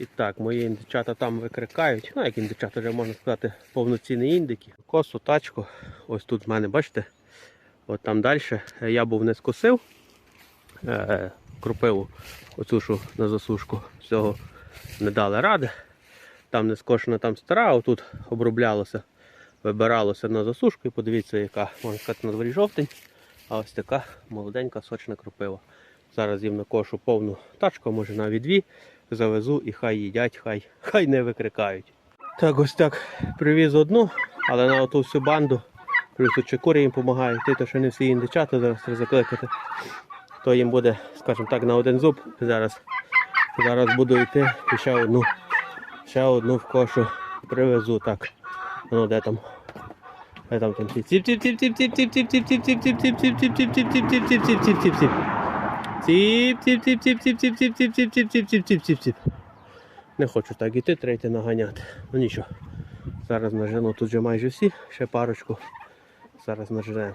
І так, мої індичата там викрикають. Ну, як індичата, вже можна сказати, повноцінні індики. Косу, тачку. Ось тут в мене, бачите, от там далі. Я був не скосив. Е, кропиву оцю що на засушку. Всього не дали ради. Там не скошена, там стара, отут оброблялося, вибиралося на засушку. І подивіться, яка, можна сказати, на дворі жовтень. А ось така молоденька сочна кропива. Зараз їм накошу повну тачку, може навіть дві. Завезу і хай їдять, хай, хай не викрикають. Так, ось так привіз одну, але на оту всю банду. Плюс тут чекурі їм допомагають. Ті, то що не всі індичата зараз закликати. То їм буде, скажімо так, на один зуб. Зараз, зараз буду йти і ще одну, ще одну в кошу привезу. Так. Ну де там? Де там там ці Ціп, ціп, ціп, ціп, ціп, ціп, ціп, ціп, ціп, ціп, ціп, ціп, ціп, ціп, ціп. Не хочу так іти, треба наганяти. Ну нічого. Зараз нажену тут вже майже всі, ще парочку. Зараз наженемо.